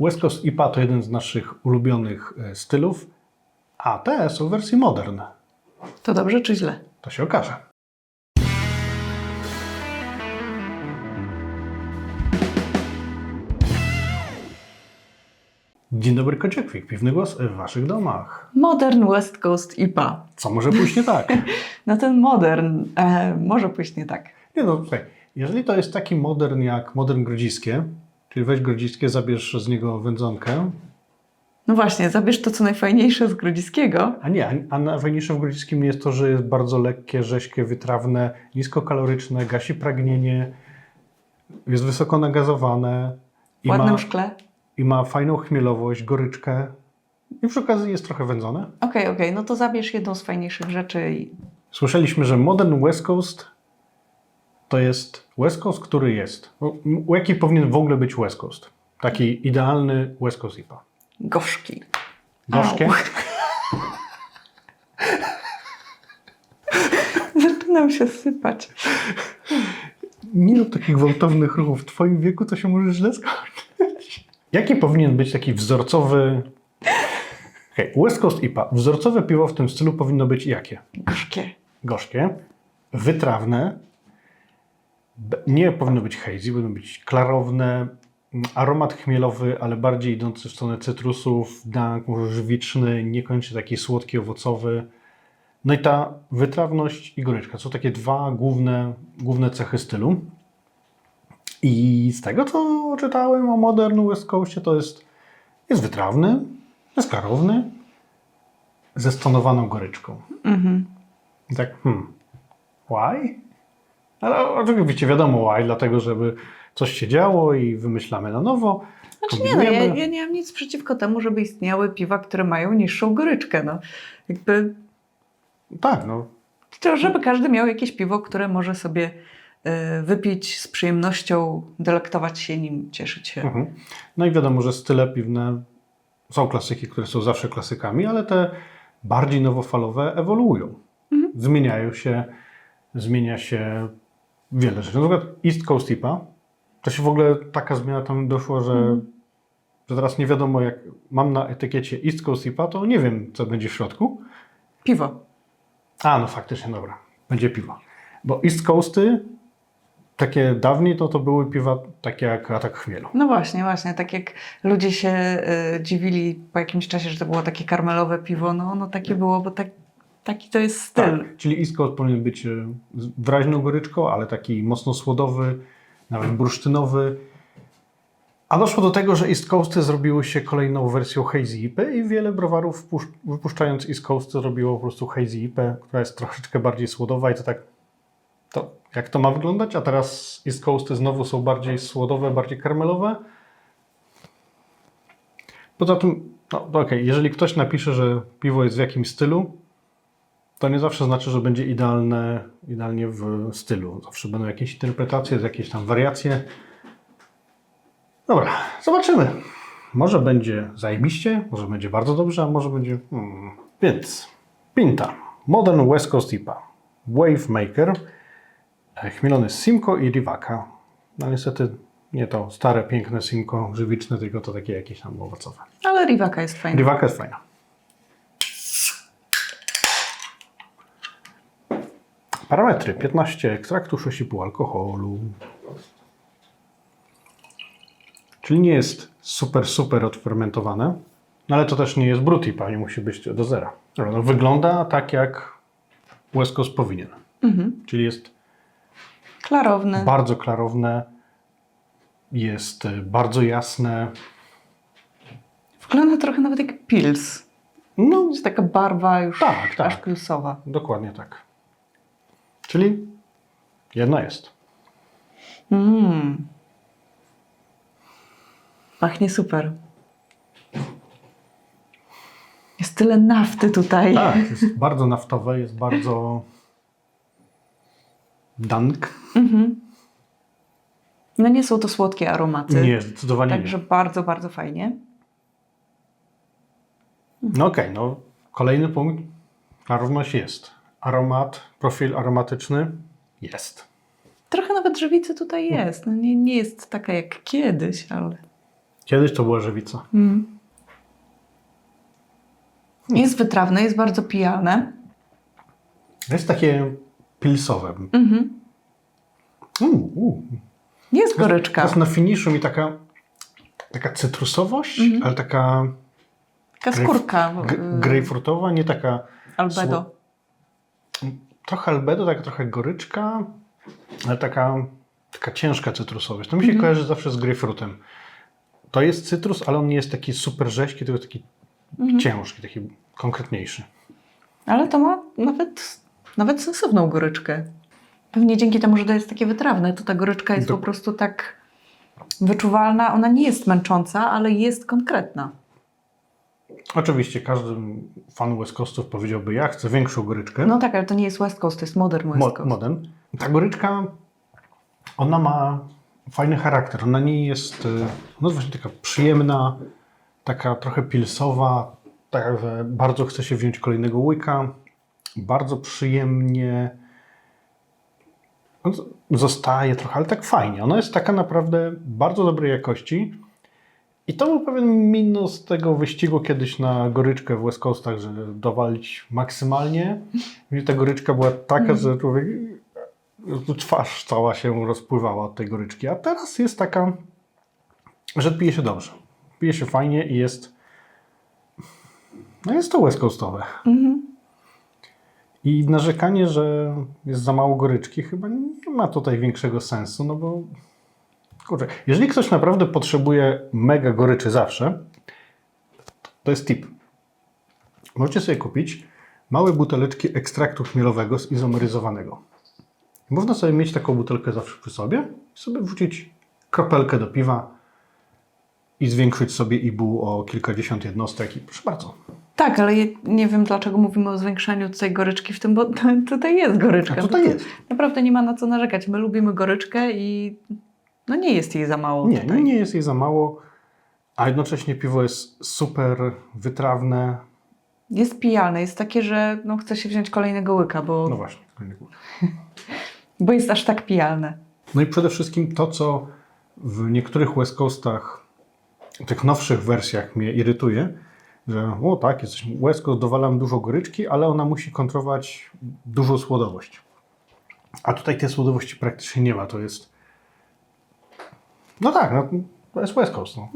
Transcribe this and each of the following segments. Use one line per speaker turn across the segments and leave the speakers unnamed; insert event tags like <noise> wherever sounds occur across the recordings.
West Coast IPA to jeden z naszych ulubionych e, stylów, a te są w wersji modern.
To dobrze czy źle?
To się okaże. Dzień dobry, Kociekwik. Piwny głos w Waszych domach.
Modern West Coast IPA.
Co może pójść nie tak? <laughs>
No ten modern e, może pójść nie tak.
Nie no, słuchaj, jeżeli to jest taki modern jak modern grodziskie, czyli weź grodziskie, zabierz z niego wędzonkę,
No właśnie, zabierz to, co najfajniejsze z Grodziskiego.
a nie, a- najfajniejsze w grodziskim jest to, że jest bardzo lekkie, rześkie, wytrawne, niskokaloryczne, gasi pragnienie, jest wysoko nagazowane
W ładnym
ma,
szkle.
i ma fajną chmielowość, goryczkę i przy okazji jest trochę wędzone.
Okej, okej, no to zabierz jedną z fajniejszych rzeczy i
Słyszeliśmy, że Modern West Coast to jest West Coast, który jest. No, Jaki powinien w ogóle być West Coast? Taki idealny West Coast IPA.
gorzki.
Gorzkie?
Zaczynam się sypać.
Nie rób takich gwałtownych ruchów. W twoim wieku to się może źle skończyć. Jaki powinien być taki wzorcowy... Okay, West Coast IPA. Wzorcowe piwo w tym stylu powinno być jakie?
Gorzkie.
Gorzkie, wytrawne, nie powinno być hazy, powinno być klarowne, mm, aromat chmielowy, ale bardziej idący w stronę cytrusów, dank, może żywiczny, niekoniecznie taki słodki, owocowy. No i ta wytrawność i goryczka są takie dwa główne, główne cechy stylu. I z tego, co czytałem o Modern West Coastie, to jest, jest wytrawny, jest klarowny, ze stonowaną goryczką.
Mhm.
I tak, hmm, why? Ale oczywiście wiadomo why, dlatego żeby coś się działo i wymyślamy na nowo.
Znaczy nie, no, ja, ja nie mam nic przeciwko temu, żeby istniały piwa, które mają niższą goryczkę. No. Jakby
Tak, no.
To, żeby każdy miał jakieś piwo, które może sobie e, wypić z przyjemnością, delektować się nim, cieszyć się.
Mhm. No i wiadomo, że style piwne są klasyki, które są zawsze klasykami, ale te bardziej nowofalowe ewoluują.
Mhm.
Zmieniają się, zmienia się wiele rzeczy. Na przykład East Coast IPA, to się w ogóle taka zmiana tam doszła, że,
Mhm.
że teraz nie wiadomo jak mam na etykiecie East Coast IPA, to nie wiem co będzie w środku.
Piwo.
A, no faktycznie, dobra. Będzie piwo. Bo East Coasty, takie dawniej, to to były piwa takie jak Atak Chmielu.
No właśnie, właśnie. Tak jak ludzie się e, dziwili po jakimś czasie, że to było takie karmelowe piwo, no, no takie było, bo tak, taki to jest styl.
Tak, czyli Coast powinien być e, wyraźną goryczką, ale taki mocno słodowy, nawet bursztynowy. A doszło do tego, że East Coasty zrobiły się kolejną wersją Hazy IPA i wiele browarów wypuszczając East Coasty zrobiło po prostu Hazy IPA, która jest troszeczkę bardziej słodowa i to tak, to jak to ma wyglądać? A teraz East Coasty znowu są bardziej słodowe, bardziej karmelowe. Poza tym, no okej, jeżeli ktoś napisze, że piwo jest w jakimś stylu, to nie zawsze znaczy, że będzie idealne, idealnie w stylu. Zawsze będą jakieś interpretacje, jakieś tam wariacje. Dobra, zobaczymy. Może będzie zajebiście, może będzie bardzo dobrze, a może będzie... Hmm. Więc Pinta, Modern West Coast IPA, Wave Maker, e, chmielony z Simco i Rivaka. No niestety nie to stare, piękne Simco żywiczne, tylko to takie jakieś tam owocowe.
Ale Rivaka jest fajna.
Rivaka jest fajna. Parametry 15 ekstraktu, 6,5 alkoholu. Czyli nie jest super, super odfermentowane, no ale to też nie jest brut IPA, nie musi być do zera. No, wygląda tak jak Coast powinien.
Mhm.
Czyli jest
Klarowny.
bardzo klarowne, jest y, bardzo jasne.
Wygląda trochę nawet jak pils.
No,
Jest taka barwa już
Tak, tak.
aż pilsowa.
Dokładnie tak. Czyli jedna jest.
Mm. Pachnie super. Jest tyle nafty tutaj.
Tak, jest bardzo naftowe, jest bardzo dank.
Mhm. No nie są to słodkie aromaty.
Nie, zdecydowanie
Także
nie.
bardzo, bardzo fajnie.
No okej, no kolejny punkt. Klarowność jest. Aromat, profil aromatyczny jest.
Trochę nawet żywicy tutaj jest. No nie, nie jest taka jak kiedyś, ale
Kiedyś to była żywica.
Mm. Jest wytrawne, jest bardzo pijalne.
Jest takie pilsowe.
Mhm.
Uu.
Jest goryczka.
Teraz na finiszu mi taka, taka cytrusowość,
Mhm.
ale taka
Taka skórka.
grejpfrutowa, nie taka
Albedo.
Trochę albedo, taka trochę goryczka, ale taka, taka ciężka cytrusowość. To mi się
Mhm.
kojarzy zawsze z grejpfrutem. To jest cytrus, ale on nie jest taki super rzeźki, tylko taki
Mhm.
ciężki, taki konkretniejszy.
Ale to ma nawet, nawet sensowną goryczkę. Pewnie dzięki temu, że to jest takie wytrawne, to ta goryczka jest
Do-
po prostu tak wyczuwalna. Ona nie jest męcząca, ale jest konkretna.
Oczywiście każdy fan West Coastów powiedziałby, ja chcę większą goryczkę.
No tak, ale to nie jest West Coast, to jest Modern West
Mo-
Coast.
modern. Ta goryczka, ona ma fajny charakter. Ona nie jest, y, ona jest właśnie taka przyjemna, taka trochę pilsowa, taka, że bardzo chce się wziąć kolejnego łyka. Bardzo przyjemnie z- zostaje trochę, ale tak fajnie. Ona jest taka naprawdę bardzo dobrej jakości. I to był pewien minus tego wyścigu kiedyś na goryczkę w West Coastach, że dowalić maksymalnie. I ta goryczka była taka, że człowiek twarz cała się rozpływała od tej goryczki. A teraz jest taka, że pije się dobrze. Pije się fajnie i jest. No jest to West Coastowe.
Mhm.
I narzekanie, że jest za mało goryczki, chyba nie ma tutaj większego sensu, no bo kurczę, jeżeli ktoś naprawdę potrzebuje mega goryczy zawsze, to jest tip. Możecie sobie kupić małe buteleczki ekstraktu chmielowego zizomeryzowanego. Można sobie mieć taką butelkę zawsze przy sobie i sobie wrzucić kropelkę do piwa i zwiększyć sobie IBU o kilkadziesiąt jednostek i proszę bardzo.
Tak, ale nie wiem dlaczego mówimy o zwiększaniu tej goryczki w tym, bo <laughs> tutaj jest goryczka.
A tutaj jest.
Naprawdę nie ma na co narzekać. My lubimy goryczkę i no nie jest jej za mało
Nie,
tutaj.
nie jest jej za mało, a jednocześnie piwo jest super wytrawne.
Jest pijalne, jest takie, że no, chce się wziąć kolejnego łyka, bo,
No właśnie. <laughs>
bo jest aż tak pijalne.
No i przede wszystkim to, co w niektórych West Coastach, tych nowszych wersjach mnie irytuje, że o tak, jesteśmy West Coast, dowalam dużo goryczki, ale ona musi kontrować dużą słodowość. A tutaj tej słodowości praktycznie nie ma, to jest... No tak, no, to jest West Coast. No.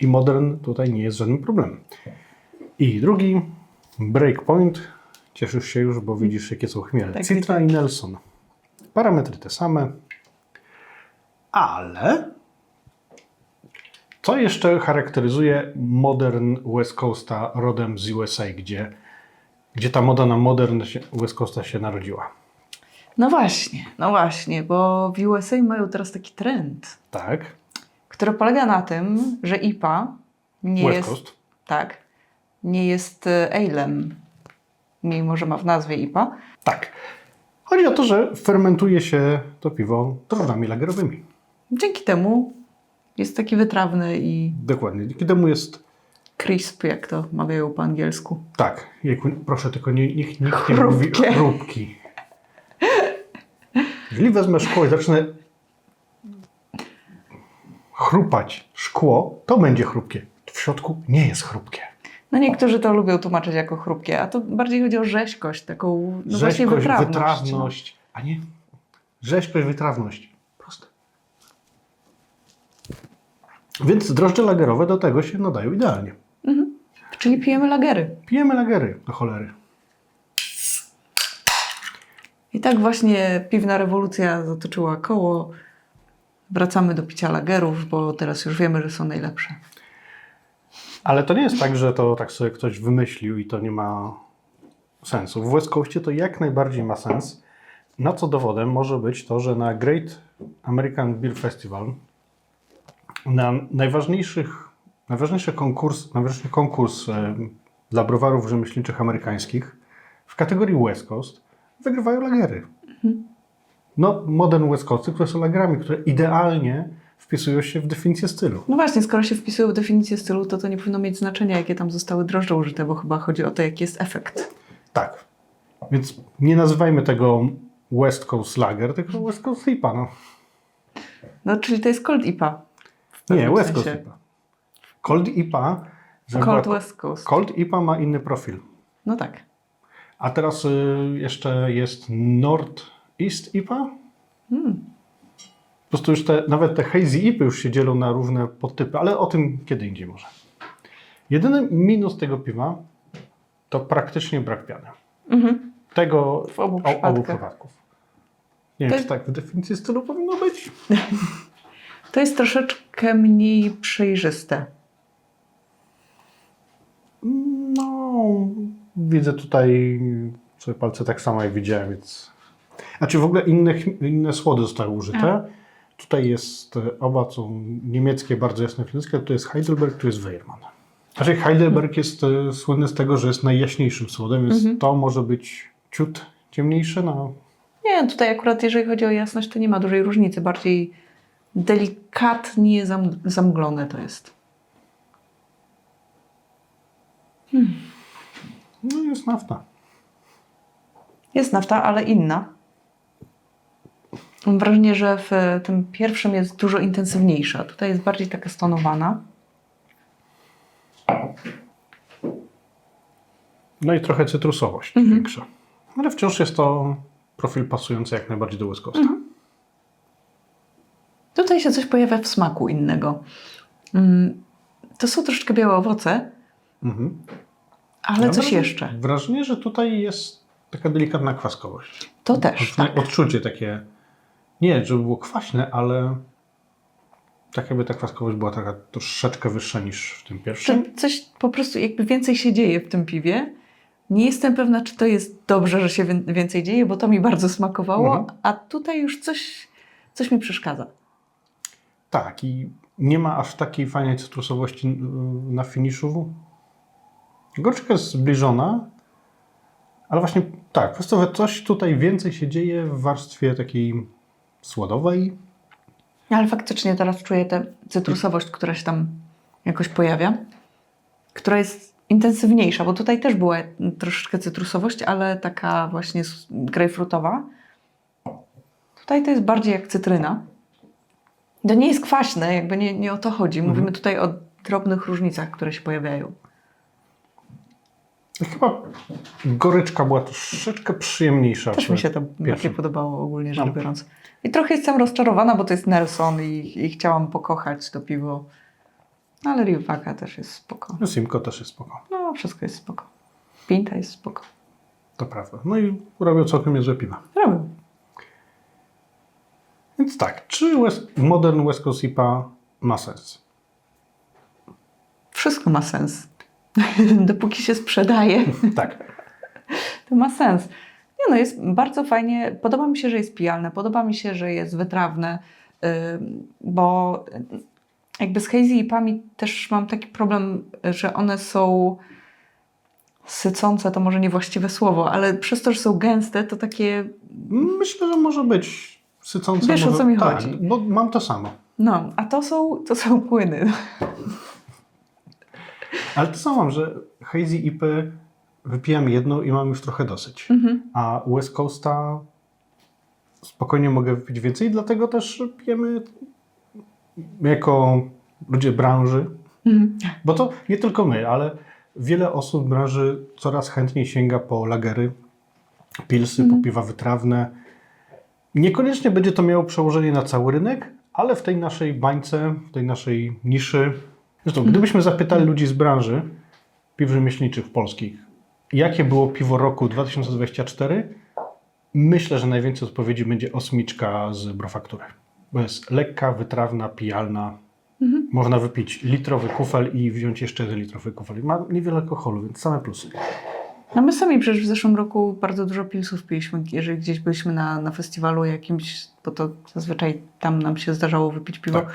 I modern tutaj nie jest żadnym problemem. I drugi, breakpoint. Cieszysz się już, bo widzisz, jakie są chmiele.
Tak,
Citra i Nelson. Parametry te same, ale co jeszcze charakteryzuje modern West Coasta rodem z USA, gdzie, gdzie ta moda na modern West Coasta się narodziła?
No właśnie, no właśnie, bo w USA mają teraz taki trend,
Tak,
który polega na tym, że IPA nie
West
jest,
Coast.
tak, nie jest e, alem, mimo że ma w nazwie IPA.
Tak. Chodzi o to, że fermentuje się to piwo drożdżami lagerowymi.
Dzięki temu jest taki wytrawny i
Dokładnie. Dzięki temu jest
crisp, jak to mawiają po angielsku.
tak. Jejku, proszę, tylko nie, niech nikt nie mówi
Chrupkie.
chrupki. Jeżeli wezmę szkło i zacznę chrupać szkło, to będzie chrupkie. W środku nie jest chrupkie.
No niektórzy to lubią tłumaczyć jako chrupkie, a to bardziej chodzi o rzeźkość, taką no właśnie
Rzeźkość,
wytrawność.
wytrawność, a nie rzeźkość, wytrawność. Proste. Więc drożdże lagerowe do tego się nadają idealnie.
Mhm. Czyli pijemy lagery.
Pijemy lagery do cholery.
I tak właśnie piwna rewolucja zatoczyła koło. Wracamy do picia lagerów, bo teraz już wiemy, że są najlepsze.
Ale to nie jest tak, że to tak sobie ktoś wymyślił i to nie ma sensu. W West to jak najbardziej ma sens. Na co dowodem może być to, że na Great American Beer Festival na najważniejszych, najważniejszy konkurs, najważniejszy konkurs dla browarów rzemieślniczych amerykańskich w kategorii West Coast wygrywają lagery. No, modern West Coasty, które są lagerami, które idealnie wpisują się w definicję stylu.
No właśnie, skoro się wpisują w definicję stylu, to to nie powinno mieć znaczenia, jakie tam zostały drożdże użyte, bo chyba chodzi o to, jaki jest efekt.
Tak. Więc nie nazywajmy tego West Coast Lager, tylko West Coast IPA. No.
No, czyli to jest cold IPA.
Nie, West Coast
sensie.
IPA. Cold IPA,
Cold West Coast.
Cold IPA ma inny profil.
No tak.
A teraz y, jeszcze jest North East IPA.
Hmm.
Po prostu już te, nawet te hazy IPy już się dzielą na różne podtypy, ale o tym kiedy indziej może. Jedyny minus tego piwa to praktycznie brak piany.
Mhm.
Tego
W obu
o, obu przypadków. Nie
To
wiem, czy tak w definicji stylu powinno być. <laughs>
To jest troszeczkę mniej przejrzyste.
No, widzę tutaj sobie palce tak samo jak widziałem, więc... Znaczy w ogóle inne, inne słody zostały użyte.
A.
Tutaj jest, e, oba są niemieckie, bardzo jasne fińskie, tu jest Heidelberg, tu jest Weiermann. Znaczy Heidelberg jest e, słynny z tego, że jest najjaśniejszym słodem, więc
Mhm.
to może być ciut ciemniejsze, no
Nie, tutaj akurat jeżeli chodzi o jasność, to nie ma dużej różnicy. Bardziej delikatnie zam, zamglone to jest.
No jest nafta.
Jest nafta, ale inna. Mam wrażenie, że w tym pierwszym jest dużo intensywniejsza. Tutaj jest bardziej taka stonowana.
No i trochę cytrusowość
Mhm.
większa. Ale wciąż jest to profil pasujący jak najbardziej do Coasta.
Mhm. Tutaj się coś pojawia w smaku innego. Mm, To są troszeczkę białe owoce,
Mhm.
Ale
Mam
coś jeszcze.
Wrażenie, że tutaj jest taka delikatna kwaskowość.
To też.
Odczucie-
Tak.
Odczucie takie, nie żeby było kwaśne, ale tak jakby ta kwaskowość była taka troszeczkę wyższa niż w tym pierwszym.
Że coś po prostu jakby więcej się dzieje w tym piwie. Nie jestem pewna, czy to jest dobrze, że się wię- więcej dzieje, bo to mi bardzo smakowało,
Mhm.
a tutaj już coś, coś mi przeszkadza.
Tak, i nie ma aż takiej fajnej cytrusowości y, na finiszu. Gorczka jest zbliżona, ale właśnie tak, po prostu coś tutaj więcej się dzieje w warstwie takiej słodowej.
Ale faktycznie teraz czuję tę cytrusowość, która się tam jakoś pojawia, która jest intensywniejsza, bo tutaj też była troszeczkę cytrusowość, ale taka właśnie grejpfrutowa. Tutaj to jest bardziej jak cytryna. To nie jest kwaśne, jakby nie, nie o to chodzi. Mówimy
Mhm.
tutaj o drobnych różnicach, które się pojawiają.
Chyba goryczka była troszeczkę przyjemniejsza.
Też mi się to bardziej podobało ogólnie rzecz
No.
biorąc. I trochę jestem rozczarowana, bo to jest Nelson i, i chciałam pokochać to piwo. Ale Rivaka też jest spoko.
No, Simco też jest spoko,
No, wszystko jest spoko. Pinta jest spoko.
to prawda. No i robią całkiem niezłe piwa.
Robię.
Więc tak, czy West, Modern West Coast IPA ma sens?
Wszystko ma sens. <laughs> Dopóki się sprzedaje,
Tak.
to ma sens. Nie no, jest bardzo fajnie. Podoba mi się, że jest pijalne. Podoba mi się, że jest wytrawne. Bo jakby z hazy i pami też mam taki problem, że one są sycące, to może niewłaściwe słowo, ale przez to, że są gęste, to takie
Myślę, że może być sycące.
Wiesz, o
może...
co mi
tak,
chodzi.
Bo mam to samo.
No, a to są, to są płyny.
Ale to samo mam, że Hazy IPy wypijam jedną i mam już trochę dosyć.
Mhm.
A West Coasta spokojnie mogę wypić więcej, dlatego też pijemy jako ludzie branży.
Mhm.
Bo to nie tylko my, ale wiele osób w branży coraz chętniej sięga po lagery, pilsy,
Mhm.
po piwa wytrawne. Niekoniecznie będzie to miało przełożenie na cały rynek, ale w tej naszej bańce, w tej naszej niszy. Zresztą, gdybyśmy zapytali ludzi z branży, piw rzemieślniczych polskich, jakie było piwo roku 2024, myślę, że najwięcej odpowiedzi będzie osmiczka z brofaktury. Bo jest lekka, wytrawna, pijalna.
Mhm.
Można wypić litrowy kufel i wziąć jeszcze jeden litrowy kufel. Ma niewiele alkoholu, więc same plusy.
No my sami przecież w zeszłym roku bardzo dużo pilsów piliśmy, jeżeli gdzieś byliśmy na, na festiwalu jakimś, bo to zazwyczaj tam nam się zdarzało wypić piwo.
Tak.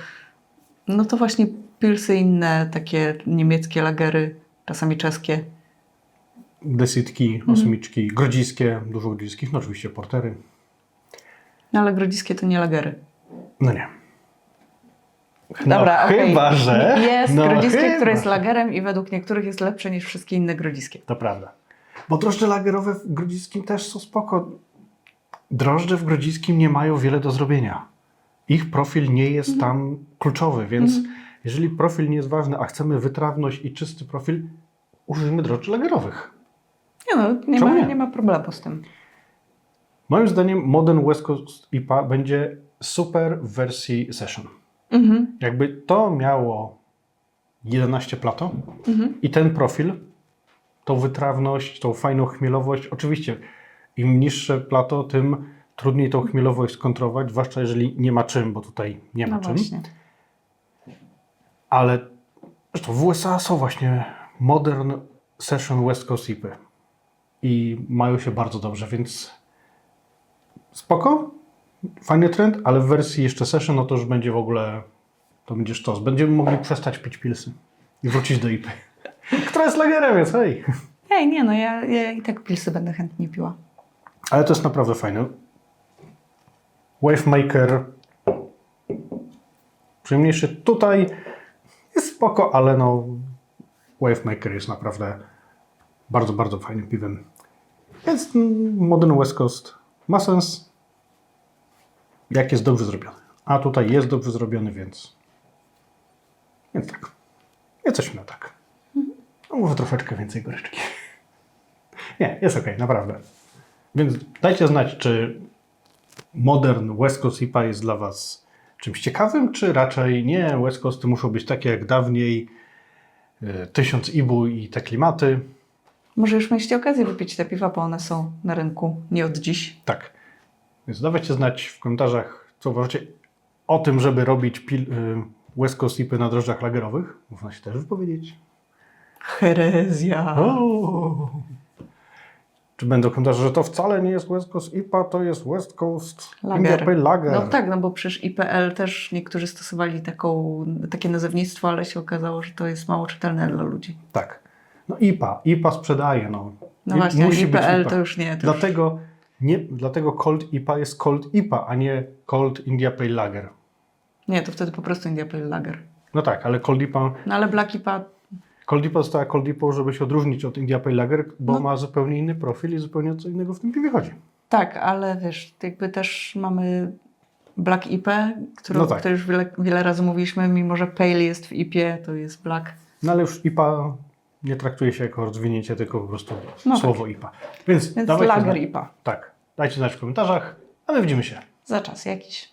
No to właśnie pilsy inne, takie niemieckie lagery, czasami czeskie.
Desitki, osmiczki, grodziskie, dużo grodziskich, no oczywiście portery.
No ale grodziskie to nie lagery.
No nie.
Dobra,
no. Chyba, że...
Jest
no,
grodziskie,
chyba.
które jest lagerem i według niektórych jest lepsze niż wszystkie inne grodziskie.
To prawda. Bo drożdże lagerowe w grodziskim też są spoko. Drożdże w grodziskim nie mają wiele do zrobienia. ich profil nie jest
Mhm.
tam kluczowy, więc jeżeli profil nie jest ważny, a chcemy wytrawność i czysty profil, użyjmy drożdży lagerowych.
Nie no, nie
Czemu
ma,
nie?
nie ma problemu z tym.
Moim zdaniem Modern West Coast IPA będzie super w wersji Session.
Mhm.
Jakby to miało 11 plato
Mhm.
i ten profil, tą wytrawność, tą fajną chmielowość, oczywiście im niższe plato, tym trudniej tą chmielowość skontrować, zwłaszcza jeżeli nie ma czym, bo tutaj nie ma
No
czym.
właśnie.
Ale zresztą w USA są właśnie Modern Session West Coast IPy i mają się bardzo dobrze, więc spoko, fajny trend, ale w wersji jeszcze Session, no to już będzie w ogóle, to będzie sztos. Będziemy mogli przestać pić pilsy i wrócić do IPy, <laughs> która jest lagerem, więc hej.
Ej, nie no, ja, ja i tak pilsy będę chętnie piła.
Ale to jest naprawdę fajne. Wavemaker przyjemniejszy tutaj spoko, ale no Wavemaker jest naprawdę bardzo, bardzo fajnym piwem. Więc Modern West Coast ma sens, jak jest dobrze zrobiony. A tutaj jest dobrze zrobiony, więc więc tak. Jesteśmy na tak. No może troszeczkę więcej goryczki. <laughs> Nie, jest okej, naprawdę. Więc dajcie znać, czy modern West Coast IPA jest dla Was czymś ciekawym, czy raczej nie, West Coasty muszą być takie jak dawniej, y, tysiąc IBU i te klimaty.
Może już mieliście okazję wypić te piwa, bo one są na rynku nie od dziś.
Tak. Więc dawajcie znać w komentarzach, co uważacie o tym, żeby robić pil, y, West Coast IPy na drożdżach lagerowych. Można się też wypowiedzieć.
Herezja.
O! Będą komentarze, że to wcale nie jest West Coast IPA, to jest West Coast India
Lager.
Pale Lager.
No tak, no bo przecież IPL też niektórzy stosowali taką, takie nazewnictwo, ale się okazało, że to jest mało czytelne dla ludzi.
Tak. No IPA, IPA sprzedaje, no.
No
I-
właśnie,
musi
IPL
IPA.
to już nie. To już...
Dlatego, nie, dlatego Cold IPA jest Cold IPA, a nie Cold India Pale Lager.
Nie, to wtedy po prostu India Pale Lager.
No tak, ale Cold IPA,
No ale Black IPA,
Cold IPA została Cold IPA, żeby się odróżnić od India Pale Lager, bo
No.
ma zupełnie inny profil i zupełnie co innego w tym piwie chodzi.
tak, ale wiesz, jakby też mamy Black IPę, którą,
No tak.
już wiele, wiele razy mówiliśmy, mimo że Pale jest w IPie, to jest Black.
No ale już IPA nie traktuje się jako rozwinięcie, tylko po prostu
No
słowo IPA. Więc,
Więc Lager
znać,
IPA.
tak, dajcie znać w komentarzach, a my widzimy się.
Za czas jakiś.